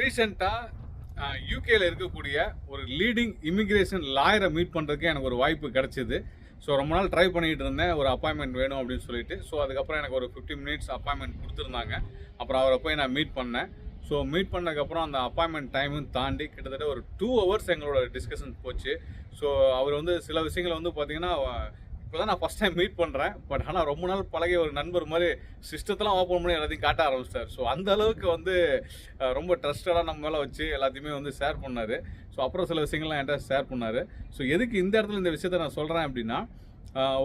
ரீசெண்டாக யூகேல இருக்கக்கூடிய ஒரு லீடிங் இமிக்ரேஷன் லாயரை மீட் பண்ணுறதுக்கு எனக்கு ஒரு வாய்ப்பு கிடச்சிது. ஸோ ரொம்ப நாள் ட்ரை பண்ணிகிட்டு இருந்தேன். ஒரு அப்பாயின்மெண்ட் வேணும் அப்படின்னு சொல்லிட்டு. ஸோ அதுக்கப்புறம் எனக்கு ஒரு ஃபிஃப்டி மினிட்ஸ் அப்பாயின்மெண்ட் கொடுத்துருந்தாங்க. அப்புறம் அவரை போய் நான் மீட் பண்ணேன். ஸோ மீட் பண்ணதுக்கப்புறம் அந்த அப்பாயின்மெண்ட் டைமும் தாண்டி கிட்டத்தட்ட ஒரு டூ ஹவர்ஸ் எங்களோட டிஸ்கஷன் போச்சு. ஸோ அவர் வந்து சில விஷயங்களை வந்து பார்த்திங்கன்னா இப்போ தான் நான் ஃபஸ்ட் டைம் மீட் பண்ணுறேன் பட் ஆனால் ரொம்ப நாள் பழகிய ஒரு நண்பர் மாதிரி சிஸ்டத்தெல்லாம் ஓப்பன் பண்ணி எல்லாத்தையும் காட்ட ஆரம்பிச்சிட்டார். ஸோ அந்த அளவுக்கு வந்து ரொம்ப ட்ரஸ்டடாக நம்ம மேலே வச்சு எல்லாத்தையுமே வந்து ஷேர் பண்ணார். ஸோ அப்புறம் சில விஷயங்கள்லாம் என்கிட்ட ஷேர் பண்ணார். ஸோ எதுக்கு இந்த இடத்துல இந்த விஷயத்த நான் சொல்கிறேன் அப்படின்னா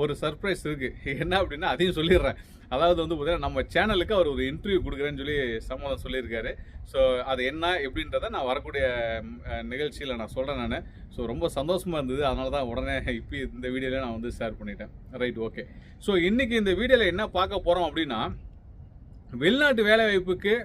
ஒரு சர்ப்ரைஸ் இருக்குது என்ன அப்படின்னா அதையும் சொல்லிடுறேன். அதாவது வந்து பார்த்தீங்கன்னா நம்ம சேனலுக்கு அவர் ஒரு இன்டர்வியூ கொடுக்குறேன்னு சொல்லி சம்மதம் சொல்லியிருக்காரு. ஸோ அது என்ன எப்படின்றத நான் வரக்கூடிய நிகழ்ச்சியில் நான் சொல்கிறேன் நான். ஸோ ரொம்ப சந்தோஷமாக இருந்தது. அதனால தான் உடனே இப்போ இந்த வீடியோவில் நான் வந்து ஷேர் பண்ணிட்டேன். ரைட் ஓகே ஸோ இன்றைக்கி இந்த வீடியோவில் என்ன பார்க்க போகிறோம் அப்படின்னா வெளிநாட்டு வேலைவாய்ப்புக்கு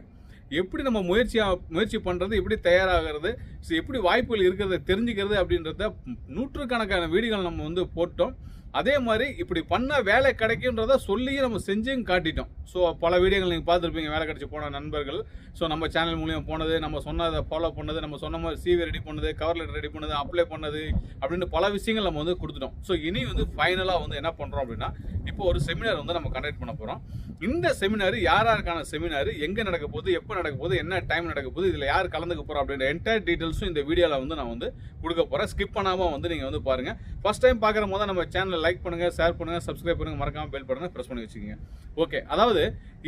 எப்படி நம்ம முயற்சியாக முயற்சி பண்ணுறது எப்படி தயாராகிறது ஸோ எப்படி வாய்ப்புகள் இருக்கிறத தெரிஞ்சுக்கிறது அப்படின்றத நூற்றுக்கணக்கான வீடியோகள் நம்ம வந்து போட்டோம். அதே மாதிரி இப்படி பண்ணால் வேலை கிடைக்குன்றத சொல்லியும் நம்ம செஞ்சும் காட்டிட்டோம். ஸோ பல வீடியோகள் நீங்கள் பார்த்துருப்பீங்க வேலை கிடைச்சி போன நண்பர்கள். ஸோ நம்ம சேனல் மூலியம் போனது நம்ம சொன்னதை ஃபாலோ பண்ணது நம்ம சொன்ன மாதிரி சிவி ரெடி பண்ணது கவர் லெட்டர் ரெடி பண்ணது அப்ளை பண்ணது அப்படின்னு பல விஷயங்கள் நம்ம வந்து கொடுத்துட்டோம். ஸோ இனி வந்து ஃபைனலாக வந்து என்ன பண்ணுறோம் அப்படின்னா இப்போ ஒரு செமினார் வந்து நம்ம கண்டக்ட் பண்ண போகிறோம் இந்த செமினார் யார் யாருக்கான செமினார் எங்கே நடக்க போகுது எப்போ நடக்க போகுது என்ன டைம் நடக்க போகுது இதில் யார் கலந்துக்க போகிறோம் அப்படின்ற என்டையர் டீட்டெயில்ஸும் இந்த வீடியோவில் வந்து நான் வந்து கொடுக்க போகிறேன் ஸ்கிப் பண்ணாமல் வந்து நீங்கள் வந்து பாருங்கள் ஃபஸ்ட் டைம் பார்க்குற போது நம்ம சேனல் லைக் பண்ணுங்கள் ஷேர் பண்ணுங்கள் சப்ஸ்கிரைப் பண்ணுங்கள் மறக்காமல் பெல் பட்டனை ப்ரெஸ் பண்ணி வச்சுக்கோங்க. ஓகே அதாவது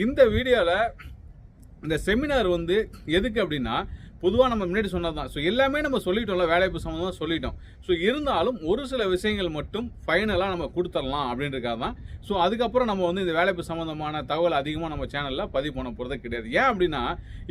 இந்த வீடியோவில் இந்த செமினார் வந்து எதுக்கு அப்படின்னா பொதுவாக நம்ம முன்னாடி சொன்னது தான் ஸோ எல்லாமே நம்ம சொல்லிட்டோம்ல வேலைவாய்ப்பு சம்மந்தமாக சொல்லிட்டோம். ஸோ இருந்தாலும் ஒரு சில விஷயங்கள் மட்டும் ஃபைனலாக நம்ம கொடுத்துடலாம் அப்படின்றக்காக தான் ஸோ அதுக்கப்புறம் நம்ம வந்து இந்த வேலைவாய்ப்பு சம்மந்தமான தகவல் அதிகமாக நம்ம சேனலில் பதிவு பண்ண போகிறது கிடையாது. ஏன் அப்படின்னா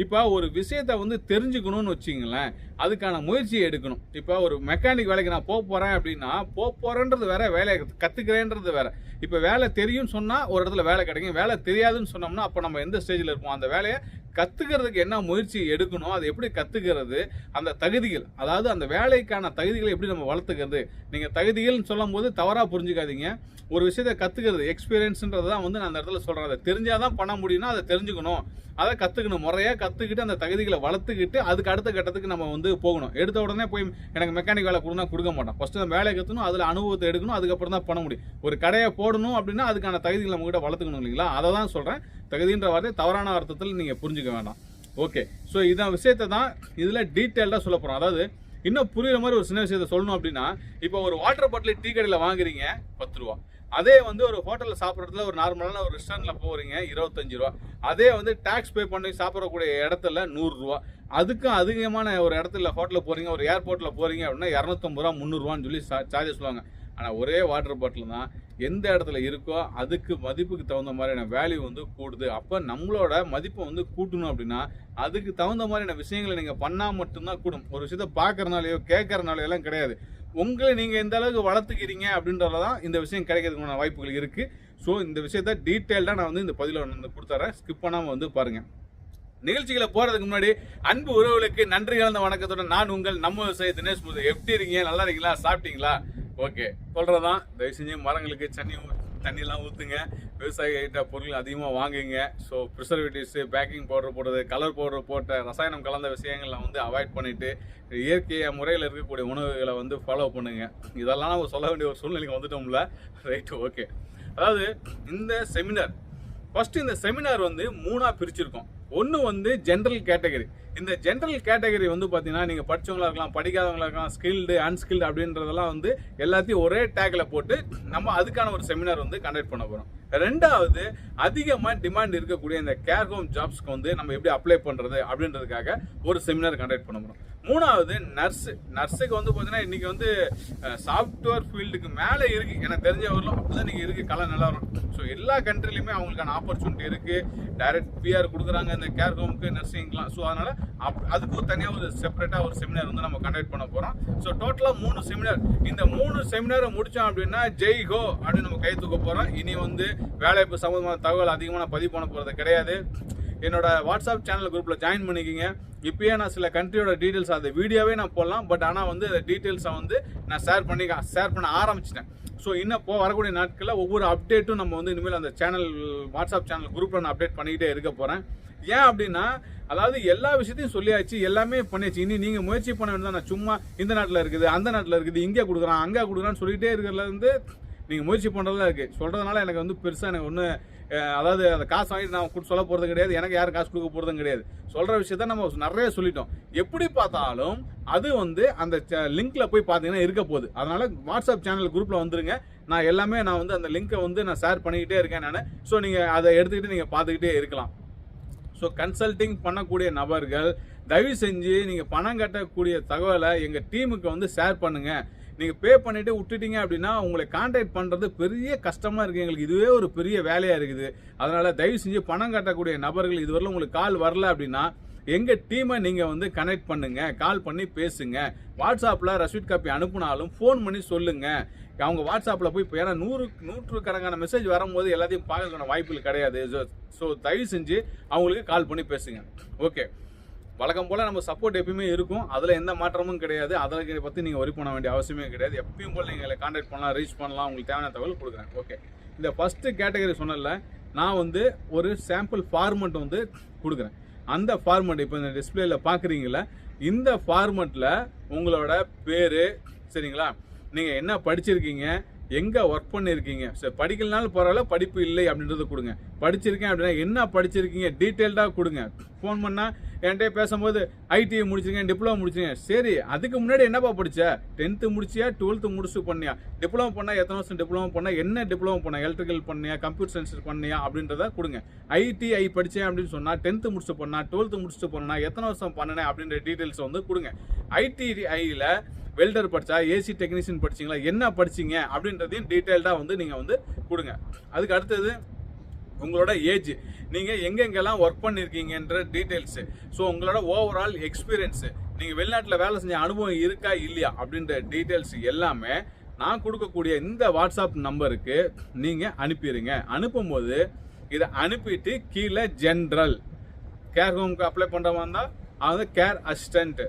இப்போ ஒரு விஷயத்தை வந்து தெரிஞ்சுக்கணும்னு வச்சிங்களேன் அதுக்கான முயற்சியை எடுக்கணும். இப்போ ஒரு மெக்கானிக் வேலைக்கு நான் போக போகிறேன் அப்படின்னா போக போகிறேன்றது வேற வேலையை கற்றுக்கிறேன்றது வேற. இப்போ வேலை தெரியும்னு சொன்னால் ஒரு இடத்துல வேலை கிடைக்கும். வேலை தெரியாதுன்னு சொன்னோம்னா அப்போ நம்ம எந்த ஸ்டேஜில் இருப்போம்? அந்த வேலையை கற்றுக்கிறதுக்கு என்ன முயற்சி எடுக்கணும்? அது எப்படி கற்றுக்கிறது அந்த தகுதிகள் அதாவது அந்த வேலைக்கான தகுதிகளை எப்படி நம்ம வளர்த்துக்கிறது. நீங்கள் தகுதிகள்னு சொல்லும் போது தவறாக புரிஞ்சுக்காதீங்க. ஒரு விஷயத்தை கற்றுக்கிறது எக்ஸ்பீரியன்ஸுன்றது தான் வந்து நான் அந்த இடத்துல சொல்கிறேன் அதை தெரிஞ்சால் தான் பண்ண முடியும்னா அதை தெரிஞ்சுக்கணும். அதை கற்றுக்கணும் முறையாக கற்றுக்கிட்டு அந்த தகுதிகளை வளர்த்துக்கிட்டு அதுக்கு அடுத்த கட்டத்துக்கு நம்ம வந்து போகணும். எடுத்த உடனே போய் எனக்கு மெக்கானிக் வேலை கொடுனா கொடுக்க மாட்டோம். ஃபஸ்ட்டு அந்த வேலையை கற்றுக்கணும் அதில் அனுபவத்தை எடுக்கணும் அதுக்கப்புறம் தான் பண்ண முடியும். ஒரு கடையை போடணும் அப்படின்னா அதுக்கான தகுதிகளை நம்மகிட்ட வளர்த்துக்கணும் இல்லைங்களா? அதை தான் சொல்கிறேன் தகுதின்ற வார்த்தை தவறான அர்த்தத்தில் நீங்கள் புரிஞ்சுக்க வேண்டாம். ஓகே ஸோ இதான் விஷயத்தை தான் இதில் டீட்டெயில்டாக சொல்ல போகிறோம் அதாவது இன்னும் புரியுற மாதிரி ஒரு சின்ன விஷயத்த சொல்லணும் அப்படின்னா இப்போ ஒரு வாட்டர் பாட்டில் டீ கடையில் வாங்குறீங்க பத்து ரூபா. அதே வந்து ஒரு ஹோட்டலில் சாப்பிட்றதுல ஒரு நார்மலான ஒரு ரெஸ்டாரண்ட்டில் போகிறீங்க இருபத்தஞ்சு ரூபா. அதே வந்து டேக்ஸ் பே பண்ணி சாப்பிடக்கூடிய இடத்துல நூறுரூவா அதுக்கும் அதிகமான ஒரு இடத்துல ஹோட்டலில் போகிறீங்க ஒரு ஏர்போர்ட்டில் போகிறீங்க அப்படின்னா இரநூத்தம்பது ரூபா முந்நூறுரூவான்னு சொல்லி சார்ஜஸ் சொல்லுவாங்க. ஆனால் ஒரே வாட்டர் பாட்டில் தான் எந்த இடத்துல இருக்கோ அதுக்கு மதிப்புக்கு தகுந்த மாதிரியான வேல்யூ வந்து கூடுது. அப்போ நம்மளோட மதிப்பை வந்து கூட்டணும் அப்படின்னா அதுக்கு தகுந்த மாதிரியான விஷயங்களை நீங்கள் பண்ணால் மட்டும்தான் கூடும். ஒரு விஷயத்த பார்க்குறனாலையோ கேட்கறனாலையோ எல்லாம் கிடையாது. உங்களை நீங்கள் எந்த அளவுக்கு வளர்த்துக்கிறீங்க அப்படின்றதுல தான் இந்த விஷயம் கிடைக்கிறதுக்கான வாய்ப்புகள் இருக்குது ஸோ இந்த விஷயத்த டீட்டெயில்டாக நான் வந்து இந்த பதிவில் வந்து கொடுத்துறேன். ஸ்கிப் பண்ணாமல் வந்து பாருங்கள் நிகழ்ச்சிகளை போறதுக்கு முன்னாடி அன்பு உறவுகளுக்கு நன்றி கலந்த வணக்கத்துடன் நான் உங்கள் நம்ம விவசாய தினேஷ் முது எப்படி இருக்கீங்க? நல்லா இருக்கீங்களா? சாப்பிட்டீங்களா? ஓகே. சொல்கிறதான் தயவு செஞ்சு மரங்களுக்கு தண்ணி ஊ- தண்ணிலாம் ஊற்றுங்க விவசாயிகிட்ட பொருள் அதிகமாக வாங்குங்க. ஸோ ப்ரிசர்வேட்டிவ்ஸு பேக்கிங் பவுடர் போடுறது கலர் பவுடர் போட்ட ரசாயனம் கலந்த விஷயங்களை வந்து அவாய்ட் பண்ணிவிட்டு இயற்கை முறையில் இருக்கக்கூடிய உணவுகளை வந்து ஃபாலோ பண்ணுங்க. இதெல்லாம் நம்ம சொல்ல வேண்டிய ஒரு சூழ்நிலைக்கு வந்துட்டோம்ல. ரைட்டு ஓகே அதாவது இந்த செமினார் ஃபஸ்ட்டு இந்த செமினார் வந்து மூணாக பிரிச்சிருக்கோம். ஒன்று வந்து ஜென்ரல் கேட்டகரி இந்த ஜென்ரல் கேட்டகரி வந்து பார்த்தீங்கன்னா நீங்கள் படிச்சவங்களா இருக்கலாம் படிக்காதவங்களா இருக்கலாம் ஸ்கில்டு அன்ஸ்கில்டு அப்படின்றதெல்லாம் வந்து எல்லாத்தையும் ஒரே டேக்கில் போட்டு நம்ம அதுக்கான ஒரு செமினார் வந்து கண்டக்ட் பண்ண போகிறோம் ரெண்டாவது அதிகமாக டிமாண்ட் இருக்கக்கூடிய இந்த கேர் ஹோம் ஜாப்ஸ்க்கு வந்து நம்ம எப்படி அப்ளை பண்ணுறது அப்படின்றதுக்காக ஒரு செமினார் கண்டக்ட் பண்ண போகிறோம் மூணாவது நர்ஸு நர்ஸுக்கு வந்து பார்த்தீங்கன்னா இன்னைக்கு வந்து சாஃப்ட்வேர் ஃபீல்டுக்கு மேலே இருக்கு. எனக்கு தெரிஞ்ச வரலும் அப்படி தான் இன்னைக்கு இருக்குது கலை நல்லா வரும் ஸோ எல்லா கண்ட்ரிலையுமே அவங்களுக்கான ஆப்பர்ச்சுனிட்டி இருக்குது டைரக்ட் பிஆர் கொடுக்குறாங்க இந்த கேர் ஹோமுக்கு நர்சிங்லாம் ஸோ அதனால் அப்- அதுக்கும் தனியாக ஒரு செப்பரேட்டாக ஒரு செமினார் வந்து நம்ம கண்டக்ட் பண்ண போகிறோம் ஸோ டோட்டலாக மூணு செமினார் இந்த மூணு செமினாரை முடித்தோம் அப்படின்னா ஜெய் ஹோ அப்படின்னு நம்ம கை தூக்க போகிறோம் இனி வந்து வேலைவாய்ப்பு சம்மந்தமான தகவல் அதிகமாக நான் பதிவு பண்ண போகிறது கிடையாது. என்னோட வாட்ஸ்அப் சேனல் குரூப்பில் ஜாயின் பண்ணிக்கிங்க. இப்போயே நான் சில கண்ட்ரியோட டீட்டெயில்ஸ் அந்த வீடியோவே நான் போடலாம். பட் ஆனால் வந்து அந்த டீட்டெயில்ஸை வந்து நான் ஷேர் பண்ணி ஷேர் பண்ண ஆரம்பிச்சிட்டேன். ஸோ இன்னும் போ வரக்கூடிய நாட்களில் ஒவ்வொரு அப்டேட்டும் நம்ம வந்து இனிமேல் அந்த சேனல் வாட்ஸ்அப் சேனல் குரூப்பில் நான் அப்டேட் பண்ணிக்கிட்டே இருக்க போகிறேன் ஏன் அப்படின்னா அதாவது எல்லா விஷயத்தையும் சொல்லியாச்சு எல்லாமே பண்ணியாச்சு. இனி நீங்கள் முயற்சி பண்ண வேண்டியதான் நான் சும்மா இந்த நாட்டில் இருக்குது அந்த நாட்டில் இருக்குது இங்கே கொடுக்குறான் அங்கே கொடுக்குறான்னு சொல்லிகிட்டே இருக்கிறதுல இருந்து நீங்கள் முயற்சி பண்ணுறதுல இருக்குது சொல்கிறதுனால எனக்கு வந்து பெருசாக எனக்கு ஒன்று அதாவது அந்த காசு வாங்கிட்டு நான் கொடுத்து சொல்ல போகிறது கிடையாது. எனக்கு யாரும் காசு கொடுக்க போகிறதும் கிடையாது. சொல்கிற விஷயத்த நம்ம நிறைய சொல்லிட்டோம். எப்படி பார்த்தாலும் அது வந்து அந்த லிங்க்ல போய் பார்த்தீங்கன்னா இருக்க போகுது. அதனால வாட்ஸ்அப் சேனல் குரூப்பில் வந்துருங்க. நான் எல்லாமே நான் வந்து அந்த லிங்க்கை வந்து நான் ஷேர் பண்ணிக்கிட்டே இருக்கேன் நான். ஸோ நீங்கள் அதை எடுத்துக்கிட்டு நீங்கள் பார்த்துக்கிட்டே இருக்கலாம். ஸோ கன்சல்டிங் பண்ணக்கூடிய நபர்கள் தயவு செஞ்சு நீங்கள் பணம் கட்டக்கூடிய தகவலை எங்கள் டீமுக்கு வந்து ஷேர் பண்ணுங்கள் நீங்கள் பே பண்ணிவிட்டு விட்டுட்டீங்க அப்படின்னா உங்களை காண்டாக்ட் பண்ணுறது பெரிய கஷ்டமாக இருக்குது எங்களுக்கு இதுவே ஒரு பெரிய வேலையாக இருக்குது. அதனால் தயவு செஞ்சு பணம் கட்டக்கூடிய நபர்கள் இதுவரையில் உங்களுக்கு கால் வரல அப்படின்னா எங்கள் டீமை நீங்கள் வந்து கனெக்ட் பண்ணுங்கள் கால் பண்ணி பேசுங்க. வாட்ஸ்அப்பில் ரசீட் காப்பி அனுப்புனாலும் ஃபோன் பண்ணி சொல்லுங்கள் அவங்க வாட்ஸ்அப்பில் போய் இப்போ ஏன்னா நூறு நூற்றுக்கணக்கான மெசேஜ் வரும்போது எல்லாத்தையும் பார்க்கறதுக்கான வாய்ப்புகள் கிடையாது. ஸோ தயவு செஞ்சு அவங்களுக்கு கால் பண்ணி பேசுங்க. ஓகே வழக்கம் போல் நம்ம சப்போர்ட் எப்பயுமே இருக்கும். அதில் எந்த மாற்றமும் கிடையாது. அதை பற்றி நீங்கள் ஒரி பண்ண வேண்டிய அவசியமே கிடையாது. எப்பயும் போல் நீங்கள் எங்களை கான்டாக்ட் பண்ணலாம் ரீச் பண்ணலாம். உங்களுக்கு தேவையான தகவல் கொடுக்குறேன். ஓகே இந்த ஃபஸ்ட்டு கேட்டகரி சொன்னல நான் வந்து ஒரு சாம்பிள் ஃபார்மெட் வந்து கொடுக்குறேன். அந்த ஃபார்மெட் இப்போ இந்த டிஸ்பிளேல பார்க்குறீங்களா இந்த ஃபார்மெட்டில் உங்களோட பேர் சரிங்களா? நீங்கள் என்ன படிச்சிருக்கீங்க? எங்கே ஒர்க் பண்ணியிருக்கீங்க சரி படிக்கலனாலும் பரவாயில்ல படிப்பு இல்லை அப்படின்றத கொடுங்க. படிச்சிருக்கேன் அப்படின்னா என்ன படிச்சிருக்கீங்க? டீட்டெயில்டாக கொடுங்க. ஃபோன் பண்ணால் என்கிட்ட பேசும்போது ஐடிஐ முடிச்சிருக்கேன் டிப்ளமோ முடிச்சிருக்கேன் சரி அதுக்கு முன்னாடி என்னப்பா படிச்ச? டென்த்து முடிச்சியா டுவெல்த்து முடிச்சு பண்ணியா? டிப்ளமோ பண்ணா எத்தனை வருஷம் டிப்ளமோ பண்ணால் என்ன டிப்ளமோ பண்ண? எலக்ட்ரிக்கல் பண்ணியா? கம்ப்யூட்டர் சயின்ஸ் பண்ணியா? அப்படின்றத கொடுங்க. ஐடிஐ படித்தேன் அப்படின்னு சொன்னால் டென்த்து முடிச்சு பண்ணா டுவெல்த்து முடிச்சுட்டு பண்ணா எத்தனை வருஷம் பண்ணினேன் அப்படின்ற டீட்டெயில்ஸ் வந்து கொடுங்க. ஐடிஐயில் வெல்டர் படித்தா ஏசி டெக்னீஷியன் படிச்சீங்களா? என்ன படிச்சீங்க? அப்படின்றதையும் டீட்டெயில்டாக வந்து நீங்கள் வந்து கொடுங்க. அதுக்கு அடுத்தது உங்களோட ஏஜ். நீங்கள் எங்கெங்கெல்லாம் ஒர்க் பண்ணியிருக்கீங்கன்ற டீட்டெயில்ஸு ஸோ உங்களோட ஓவரால் எக்ஸ்பீரியன்ஸு நீங்கள் வெளிநாட்டில் வேலை செஞ்ச அனுபவம் இருக்கா இல்லையா அப்படின்ற டீட்டெயில்ஸ் எல்லாமே நான் கொடுக்கக்கூடிய இந்த வாட்ஸ்அப் நம்பருக்கு நீங்கள் அனுப்பிடுங்க அனுப்பும்போது இதை அனுப்பிட்டு கீழே ஜென்ரல் கேர் ஹோம்க்கு அப்ளை பண்ணுறவங்க இருந்தால் அது கேர் அசிஸ்டண்ட்டு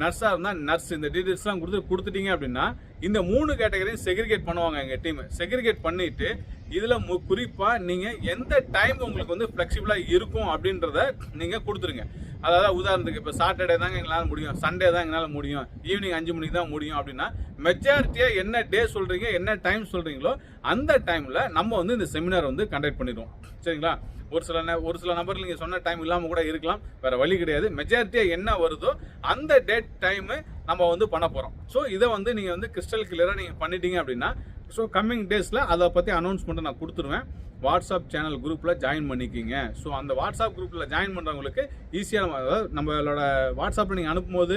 நர்ஸாக இருந்தால் நர்ஸ் இந்த டீட்டெயில்ஸ்லாம் கொடுத்து கொடுத்துட்டீங்க அப்படின்னா இந்த மூணு கேட்டகரியும் செக்ரிகேட் பண்ணுவாங்க எங்கள் டீம் செக்ரிகேட் பண்ணிட்டு இதில் மு குறிப்பாக நீங்கள் எந்த டைம் உங்களுக்கு வந்து ஃப்ளெக்சிபிளாக இருக்கும் அப்படின்றத நீங்கள் கொடுத்துருங்க. அதாவது உதாரணத்துக்கு இப்போ சாட்டர்டே தாங்க எங்களால் முடியும். சண்டே தான் எங்களால் முடியும். ஈவினிங் அஞ்சு மணிக்கு தான் முடியும் அப்படின்னா மெஜாரிட்டியாக என்ன டே சொல்கிறீங்க என்ன டைம் சொல்கிறீங்களோ அந்த டைமில் நம்ம வந்து இந்த செமினார் வந்து கண்டக்ட் பண்ணிடுவோம். சரிங்களா? ஒரு சில நே- ஒரு சில நபர் நீங்கள் சொன்ன டைம் இல்லாமல் கூட இருக்கலாம். வேறு வழி கிடையாது. மெஜாரிட்டியாக என்ன வருதோ அந்த டேட் டைமு நம்ம வந்து பண்ண போகிறோம் ஸோ இதை வந்து நீங்கள் வந்து கிறிஸ்டல் கிளியராக நீங்கள் பண்ணிட்டீங்க அப்படின்னா ஸோ கம்மிங் டேஸில் அதை பற்றி அனௌன்ஸ்மெண்ட்டை நான் கொடுத்துருவேன். வாட்ஸ்அப் சேனல் குரூப்பில் ஜாயின் பண்ணிக்கிங்க. ஸோ அந்த வாட்ஸ்அப் குரூப்பில் ஜாயின் பண்ணுறவங்களுக்கு ஈஸியாக நம்ம அதாவது நம்மளோட வாட்ஸ்அப்பில் நீங்கள் அனுப்பும்போது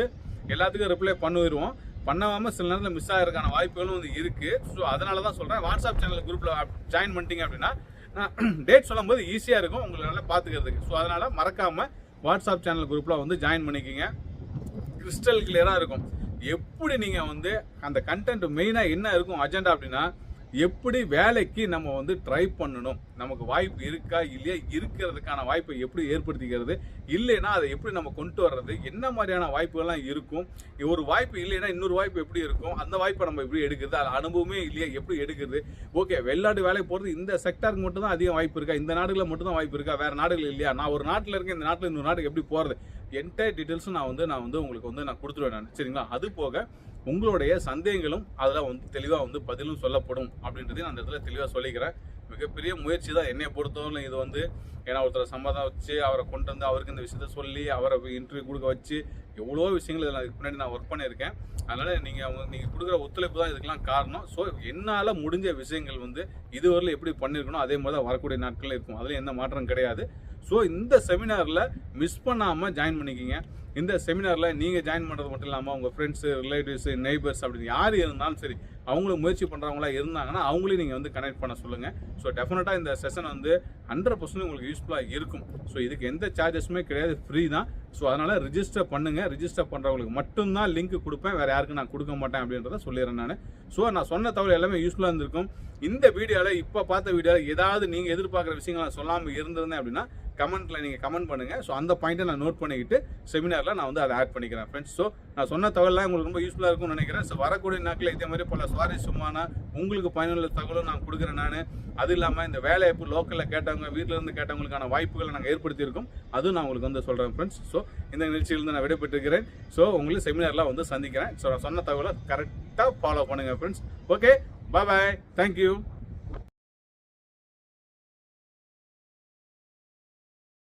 எல்லாத்துக்கும் ரிப்ளை பண்ணிடுவோம் பண்ணாமல் சில நேரத்தில் மிஸ் ஆகிறதுக்கான வாய்ப்புகளும் வந்து இருக்குது ஸோ அதனால தான் சொல்கிறேன் வாட்ஸ்அப் சேனல் குரூப்பில் ஜாயின் பண்ணிட்டீங்க அப்படின்னா டேட் சொல்லும்போது ஈஸியாக இருக்கும். உங்களால பார்த்துக்கிறதுக்கு ஸோ அதனால் மறக்காமல் வாட்ஸ்அப் சேனல் குரூப்பில் வந்து ஜாயின் பண்ணிக்கிங்க. கிறிஸ்டல் கிளியராக இருக்கும். எப்படி நீங்கள் வந்து அந்த கண்டென்ட் மெயினாக என்ன இருக்கும் அஜெண்டா அப்படின்னா எப்படி வேலைக்கு நம்ம வந்து ட்ரை பண்ணணும்? நமக்கு வாய்ப்பு இருக்கா இல்லையா? இருக்கிறதுக்கான வாய்ப்பை எப்படி ஏற்படுத்திக்கிறது? இல்லைன்னா அதை எப்படி நம்ம கொண்டு வர்றது? என்ன மாதிரியான வாய்ப்புகள்லாம் இருக்கும்? ஒரு வாய்ப்பு இல்லைன்னா இன்னொரு வாய்ப்பு எப்படி இருக்கும்? அந்த வாய்ப்பை நம்ம எப்படி எடுக்கிறது? அது அனுபவமே இல்லையா? எப்படி எடுக்கிறது? ஓகே வெளிநாட்டு வேலைக்கு போகிறது இந்த செக்டாருக்கு மட்டும் தான் அதிகம் வாய்ப்பு இருக்கா? இந்த நாடுகளில் மட்டும் தான் வாய்ப்பு இருக்கா? வேறு நாடுகள் இல்லையா? நான் ஒரு நாட்டில் இருக்கேன் இந்த நாட்டில் இன்னொரு நாட்டுக்கு எப்படி போகிறது என்டையர் டீட்டெயில்ஸும் நான் வந்து நான் வந்து உங்களுக்கு வந்து நான் கொடுத்துருவேன் நான். சரிங்களா? அது போக உங்களுடைய சந்தேகங்களும் அதில் வந்து தெளிவாக வந்து பதிலும் சொல்லப்படும் அப்படின்றதையும் நான் அந்த இடத்துல தெளிவாக சொல்லிக்கிறேன். மிகப்பெரிய முயற்சி தான் என்னை பொறுத்தவரை இது வந்து ஏன்னா ஒருத்தரை சம்மதம் வச்சு அவரை கொண்டு வந்து அவருக்கு இந்த விஷயத்த சொல்லி அவரை இன்டர்வியூ கொடுக்க வச்சு எவ்வளோ விஷயங்கள் இதில் இதுக்கு பின்னாடி நான் ஒர்க் பண்ணியிருக்கேன். அதனால் நீங்கள் அவங்க நீங்கள் கொடுக்குற ஒத்துழைப்பு தான் இதுக்கெல்லாம் காரணம். ஸோ என்னால் முடிஞ்ச விஷயங்கள் வந்து இதுவரையில் எப்படி பண்ணியிருக்கணும் அதே மாதிரி தான் வரக்கூடிய நாட்கள் இருக்கும். அதில் எந்த மாற்றம் கிடையாது. ஸோ இந்த செமினாரில் மிஸ் பண்ணாமல் ஜாயின் பண்ணிக்கிங்க. இந்த செமினாரில் நீங்கள் ஜாயின் பண்ணுறது மட்டும் இல்லாமல் உங்கள் ஃப்ரெண்ட்ஸு ரிலேட்டிவ்ஸு நெய்பர்ஸ் அப்படின்னு யார் இருந்தாலும் சரி அவங்களும் முயற்சி பண்ணுறவங்களா இருந்தாங்கன்னா அவங்களையும் நீங்கள் வந்து கனெக்ட் பண்ண சொல்லுங்கள் ஸோ டெஃபினட்டாக இந்த செஷன் வந்து ஹண்ட்ரட் பர்சன்ட் உங்களுக்கு யூஸ்ஃபுல்லாக இருக்கும். ஸோ இதுக்கு எந்த சார்ஜஸுமே கிடையாது ஃப்ரீ தான். ஸோ அதனால் ரிஜிஸ்டர் பண்ணுங்கள் ரிஜிஸ்டர் பண்ணுறவங்களுக்கு மட்டும்தான் லிங்க் கொடுப்பேன். வேறு யாருக்கும் நான் கொடுக்க மாட்டேன் அப்படின்றத சொல்லிடுறேன் நான். ஸோ நான் சொன்ன தவிர எல்லாமே யூஸ்ஃபுல்லாக இருந்திருக்கும். இந்த வீடியோவில் இப்போ பார்த்த வீடியோவில் ஏதாவது நீங்கள் எதிர்பார்க்குற விஷயங்கள் நான் சொல்லாமல் இருந்திருந்தேன் அப்படின்னா கமெண்ட்டில் நீங்கள் கமெண்ட் பண்ணுங்கள் ஸோ அந்த பாயிண்ட்டை நான் நோட் பண்ணிக்கிட்டு செமினாரில் நான் வந்து அதை ஆட் பண்ணிக்கிறேன் ஃப்ரெண்ட்ஸ் ஸோ நான் சொன்ன தகவலாம் உங்களுக்கு ரொம்ப யூஸ்ஃபுல்லாக இருக்கும்னு நினைக்கிறேன். ஸோ வரக்கூடிய நாட்களில் இதே மாதிரி பல சுவாரஸ்யமான உங்களுக்கு பயனுள்ள தகவலும் நான் கொடுக்குறேன் நான். அது இல்லாமல் இந்த வேலை லோக்கலில் கேட்டவங்க வீட்டில் இருந்து கேட்டவங்களுக்கான வாய்ப்புகளை நாங்கள் ஏற்படுத்தியிருக்கோம். அதுவும் நான் உங்களுக்கு வந்து சொல்கிறேன் ஃப்ரெண்ட்ஸ் ஸோ இந்த நிகழ்ச்சியிலிருந்து நான் விடைபெற்றிருக்கிறேன். ஸோ உங்களுக்கு செமினாரில் வந்து சந்திக்கிறேன். ஸோ நான் சொன்ன தகவலை கரெக்டாக ஃபாலோ பண்ணுங்கள் friends okay bye bye thank you